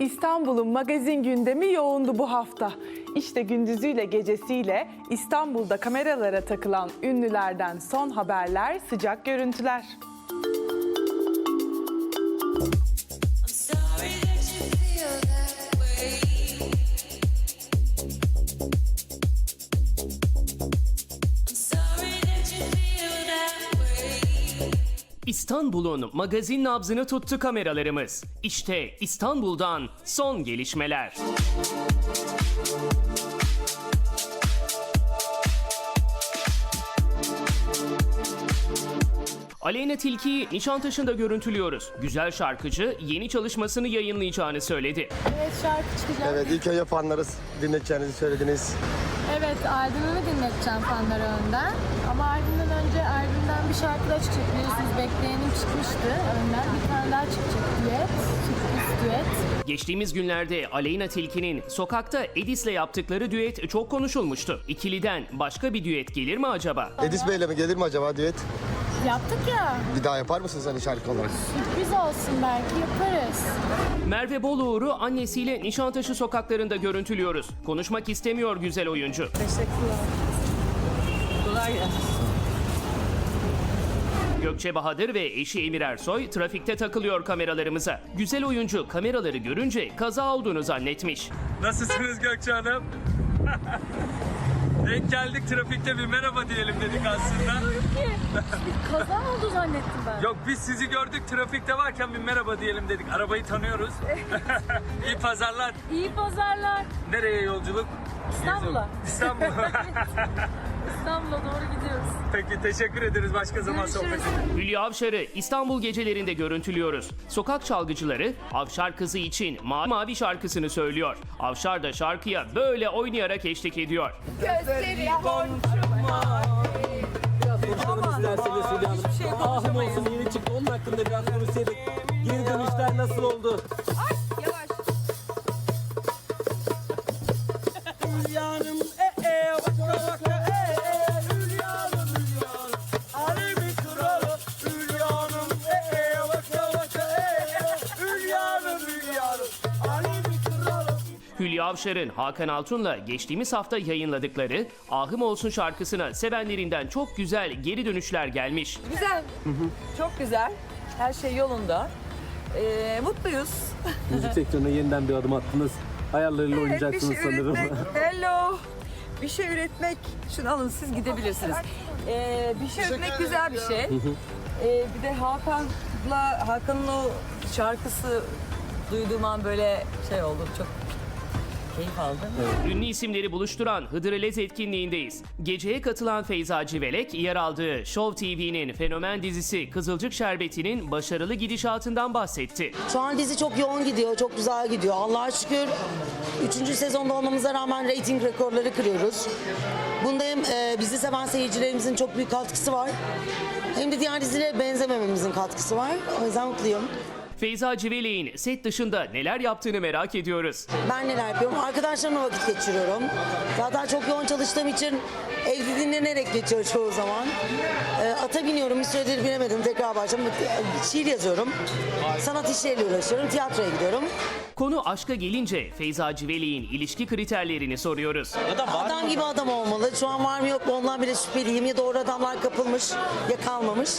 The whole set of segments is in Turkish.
İstanbul'un magazin gündemi yoğundu bu hafta. İşte gündüzüyle gecesiyle İstanbul'da kameralara takılan ünlülerden son haberler, sıcak görüntüler. İstanbul'un magazin nabzını tuttu kameralarımız. İşte İstanbul'dan son gelişmeler. Aleyna Tilki'yi Nişantaşı'nda görüntülüyoruz. Güzel şarkıcı yeni çalışmasını yayınlayacağını söyledi. Evet şarkı çıkacak. Evet ilk önce fanları dinleteceğinizi söylediniz. Evet albümümü dinleteceğim fanlara önden. Ama albümden önce albümden bir şarkı da çıkacak biliyorsunuz bekleyenim çıkmıştı önden. Bir tane daha çıkacak düet, sürpriz düet. Geçtiğimiz günlerde Aleyna Tilki'nin sokakta Edis'le yaptıkları düet çok konuşulmuştu. İkiliden başka bir düet gelir mi acaba? Edis Bey'le mi gelir mi acaba düet? Yaptık ya Bir daha yapar mısınız hani şarkı olarak? sürpriz olsun belki yaparız. Merve Boluğur'u annesiyle Nişantaşı sokaklarında görüntülüyoruz. Konuşmak istemiyor güzel oyuncu. Gökçe Bahadır ve eşi Emir Ersoy trafikte takılıyor kameralarımıza. Güzel oyuncu kameraları görünce kaza olduğunu zannetmiş. Nasılsınız Gökçe Hanım? Denk geldik trafikte bir merhaba diyelim dedik aslında. Kaza oldu zannettim ben. Yok biz sizi gördük trafikte varken bir merhaba diyelim dedik. Arabayı tanıyoruz. İyi pazarlar. İyi pazarlar. Nereye yolculuk? İstanbul'a. İstanbul. İstanbul'a doğru gidiyoruz. Peki teşekkür ederiz başka zaman sohbet edelim. Hülya Avşar'ı İstanbul gecelerinde görüntülüyoruz. Sokak çalgıcıları Avşar kızı için Mavi Mavi şarkısını söylüyor. Avşar da şarkıya böyle oynayarak eşlik ediyor. Konuşalım isterseniz Hülya Hanım. Ahım olsun yeni çıktı. Onun hakkında biraz konuşsaydık. Geri dönüşler nasıl oldu? Hülya Avşar'ın Hakan Altun'la geçtiğimiz hafta yayınladıkları Ahım Olsun şarkısına sevenlerinden çok güzel geri dönüşler gelmiş. Güzel. Çok güzel. Her şey yolunda. Ee, mutluyuz. Müzik sektörüne yeniden bir adım attınız. Hayalleriyle Evet, oynayacaksınız sanırım. üretmek. Hello. Bir şey üretmek. Şunu alın siz gidebilirsiniz. Ee, bir şey üretmek güzel bir şey. Ee, bir de Hakan'la Hakan'ın o şarkısı duyduğum an böyle şey oldu. Çok keyif aldım. Ünlü isimleri buluşturan Hıdrellez etkinliğindeyiz. Geceye katılan Feyza Civelek yer aldığı Show TV'nin fenomen dizisi Kızılcık Şerbeti'nin başarılı gidişatından bahsetti. Şu an dizi çok yoğun gidiyor, çok güzel gidiyor. Allah'a şükür 3. sezonda olmamıza rağmen reyting rekorları kırıyoruz. Bunda hem e, bizi seven seyircilerimizin çok büyük katkısı var. Hem de diğer dizilere benzemememizin katkısı var. O yüzden mutluyum. Feyza Civelek'in set dışında neler yaptığını merak ediyoruz. Ben neler yapıyorum? Arkadaşlarımla vakit geçiriyorum. Zaten çok yoğun çalıştığım için evde dinlenerek geçiyor çoğu zaman. E, ata biniyorum, bir süredir binemedim. Tekrar başladım. Şiir yazıyorum. Sanat işleriyle uğraşıyorum. Tiyatroya gidiyorum. Konu aşka gelince Feyza Civelek'in ilişki kriterlerini soruyoruz. Adam gibi adam olmalı. Şu an var mı yok mu ondan bile şüpheliyim. Ya doğru adamlar kapılmış ya kalmamış.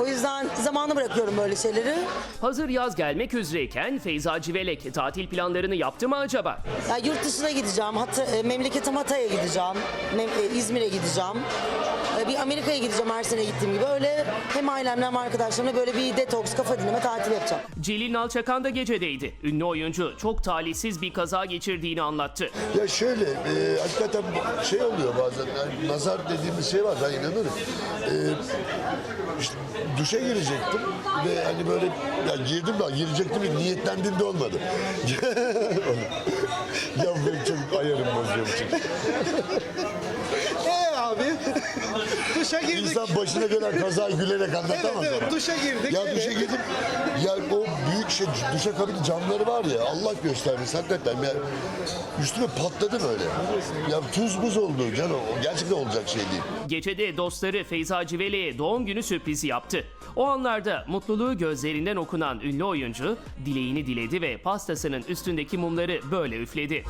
O yüzden zamanı bırakıyorum böyle şeyleri. Hazır yaz gelmek üzereyken Feyza Civelek tatil planlarını yaptı mı acaba? Ya yurt dışına gideceğim. Hatta, e, memleketim Hatay'a gideceğim. Mem- e, İzmir'e gideceğim. E, bir Amerika'ya gideceğim her sene gittiğim gibi. Öyle hem ailemle hem arkadaşlarımla böyle bir detoks, kafa dinleme tatil yapacağım. Celil Nalçakan da gecedeydi. Ünlü oyuncu çok talihsiz bir kaza geçirdiğini anlattı. Ya şöyle, e, hakikaten şey oluyor bazen, yani nazar dediğimiz şey var, ben inanırım. E, işte duşa girecektim ve hani böyle, ya girdim ben, girecektim ve niyetlendim de olmadı. ya benim çocuk ayarım bozuyor bu çocuk. Ee abi? Duşa girdik. İnsan başına gelen kazayı gülerek anlatamaz Evet, evet, ama. duşa girdik, Ya evet. duşa girdim. Ya o şey duşa kabinin camları var ya Allah göstermesin hakikaten. Ya, üstüme patladı böyle. Ya tuz buz oldu canım. Gerçekten olacak şey değil. Gecede dostları Feyza Civele'ye doğum günü sürprizi yaptı. O anlarda mutluluğu gözlerinden okunan ünlü oyuncu dileğini diledi ve pastasının üstündeki mumları böyle üfledi.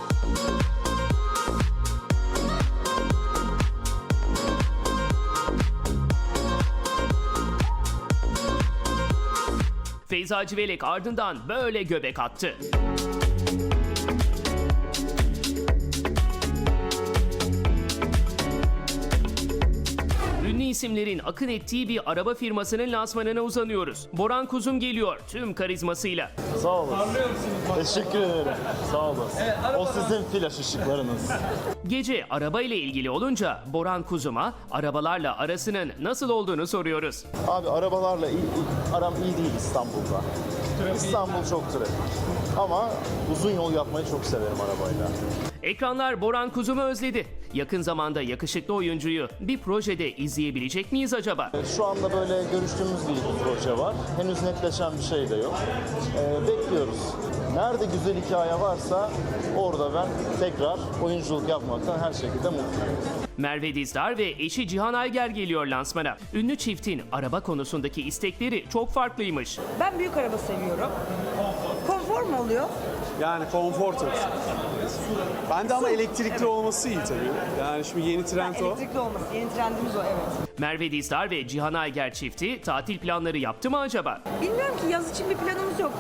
Feyza ardından böyle göbek attı. İsimlerin akın ettiği bir araba firmasının lansmanına uzanıyoruz. Boran Kuzum geliyor tüm karizmasıyla. Sağ olun. Teşekkür ederim. Sağ olun. O sizin flash ışıklarınız. Gece araba ile ilgili olunca Boran Kuzum'a arabalarla arasının nasıl olduğunu soruyoruz. Abi arabalarla iyi- aram iyi değil İstanbul'da. İstanbul çok trafik. Ama uzun yol yapmayı çok severim arabayla. Ekranlar Boran Kuzum'u özledi. Yakın zamanda yakışıklı oyuncuyu bir projede izleyebilecek miyiz acaba? Şu anda böyle görüştüğümüz bir proje var. Henüz netleşen bir şey de yok. Ee, bekliyoruz. Nerede güzel hikaye varsa orada ben tekrar oyunculuk yapmaktan her şekilde mutluyum. Merve Dizdar ve eşi Cihan Ayger geliyor lansmana. Ünlü çiftin araba konusundaki istekleri çok farklıymış. Ben büyük araba seviyorum. Konfor mu oluyor? Yani konfor tabii. Bende ama elektrikli olması iyi tabii. Yani şimdi yeni trend o. Elektrikli olması. Yeni trendimiz o evet. Merve Dizdar ve Cihan Ayger çifti tatil planları yaptı mı acaba? Bilmiyorum ki yaz için bir planımız yok.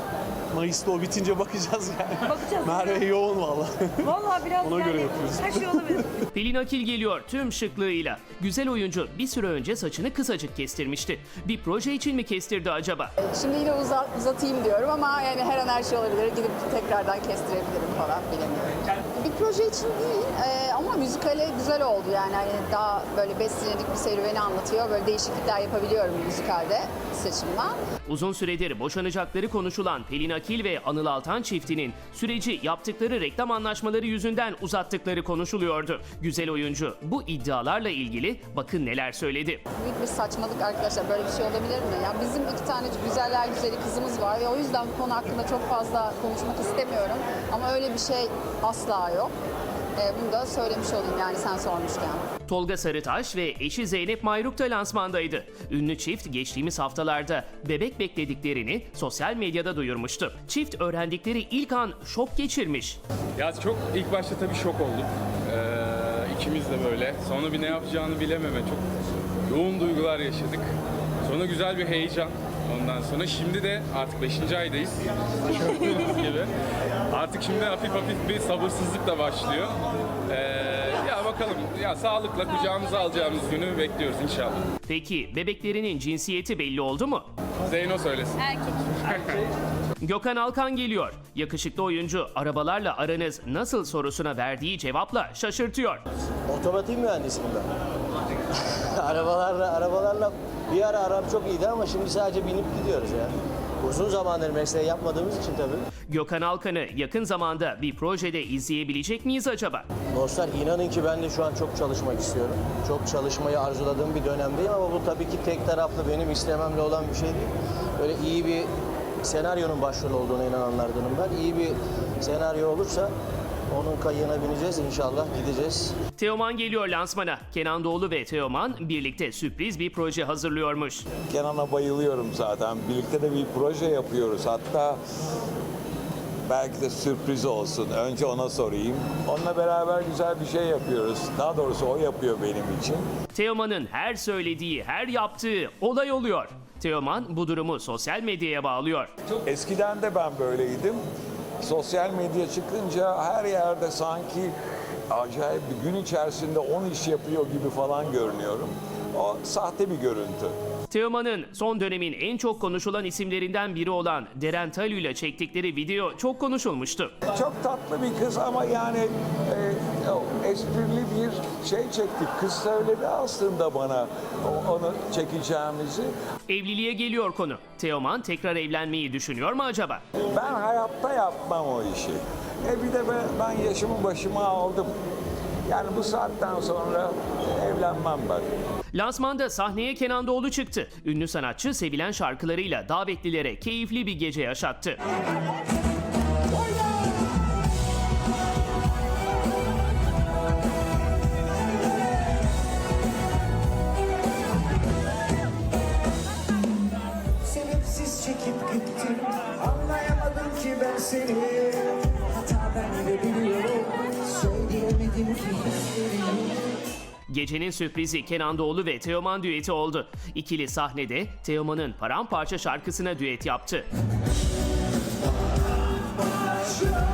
Mayıs'ta o bitince bakacağız yani. Bakacağız. Merve yoğun valla. Vallahi biraz Ona yani göre yapıyoruz. her şey olabilir. Pelin Akil geliyor tüm şıklığıyla. Güzel oyuncu bir süre önce saçını kısacık kestirmişti. Bir proje için mi kestirdi acaba? Şimdi yine uzat, uzatayım diyorum ama yani her an her şey olabilir. Gidip tekrardan kestirebilirim falan bilemiyorum. Bir proje için değil e, ama müzikale güzel oldu yani. Hani daha böyle 5 senelik bir serüveni anlatıyor. Böyle değişiklikler yapabiliyorum müzikalde seçimden. Uzun süredir boşanacakları konuşulan Pelin Akil ve Anıl Altan çiftinin süreci yaptıkları reklam anlaşmaları yüzünden uzattıkları konuşuluyordu. Güzel oyuncu bu iddialarla ilgili bakın neler söyledi. Büyük bir saçmalık arkadaşlar. Böyle bir şey olabilir mi? Ya bizim iki tane güzeller güzeli kızımız var ve o yüzden bu konu hakkında çok fazla konuşmak istemiyorum. Ama öyle bir şey asla yok. E, bunu da söylemiş olayım yani sen sormuşken. Tolga Sarıtaş ve eşi Zeynep Mayruk da lansmandaydı. Ünlü çift geçtiğimiz haftalarda bebek beklediklerini sosyal medyada duyurmuştu. Çift öğrendikleri ilk an şok geçirmiş. Ya çok ilk başta tabii şok olduk. Ee, ikimiz de böyle. Sonra bir ne yapacağını bilememe çok yoğun duygular yaşadık. Sonra güzel bir heyecan. Ondan sonra şimdi de artık 5. aydayız. Gibi. Artık şimdi hafif hafif bir sabırsızlık da başlıyor. Ee, bakalım ya sağlıkla kucağımıza alacağımız günü bekliyoruz inşallah. Peki bebeklerinin cinsiyeti belli oldu mu? Zeyno söylesin. Gökhan Alkan geliyor. Yakışıklı oyuncu arabalarla aranız nasıl sorusuna verdiği cevapla şaşırtıyor. Otomotiv mühendisiyim ben. arabalarla, arabalarla bir ara aram çok iyiydi ama şimdi sadece binip gidiyoruz ya. Uzun zamandır mesleği yapmadığımız için tabii. Gökhan Alkan'ı yakın zamanda bir projede izleyebilecek miyiz acaba? Dostlar inanın ki ben de şu an çok çalışmak istiyorum. Çok çalışmayı arzuladığım bir dönemdeyim ama bu tabii ki tek taraflı benim istememle olan bir şey değil. Böyle iyi bir senaryonun başrol olduğuna inananlardanım ben. İyi bir senaryo olursa onun kayığına bineceğiz inşallah gideceğiz. Teoman geliyor lansmana. Kenan Doğulu ve Teoman birlikte sürpriz bir proje hazırlıyormuş. Kenan'a bayılıyorum zaten. Birlikte de bir proje yapıyoruz. Hatta belki de sürpriz olsun. Önce ona sorayım. Onunla beraber güzel bir şey yapıyoruz. Daha doğrusu o yapıyor benim için. Teoman'ın her söylediği, her yaptığı olay oluyor. Teoman bu durumu sosyal medyaya bağlıyor. Eskiden de ben böyleydim. Sosyal medya çıkınca her yerde sanki acayip bir gün içerisinde 10 iş yapıyor gibi falan görünüyorum. O sahte bir görüntü. Teoman'ın son dönemin en çok konuşulan isimlerinden biri olan Deren Talu ile çektikleri video çok konuşulmuştu. Çok tatlı bir kız ama yani e, ya, esprili bir şey çektik. Kız söyledi aslında bana onu çekeceğimizi. Evliliğe geliyor konu. Teoman tekrar evlenmeyi düşünüyor mu acaba? Ben hayatta yapmam o işi. E bir de ben, ben yaşımı başıma aldım. Yani bu saatten sonra evlenmem ben. Lansmanda sahneye Kenan Doğulu çıktı. Ünlü sanatçı sevilen şarkılarıyla davetlilere keyifli bir gece yaşattı. gecenin sürprizi Kenan Doğulu ve Teoman düeti oldu. İkili sahnede Teoman'ın paramparça şarkısına düet yaptı. Paramparça.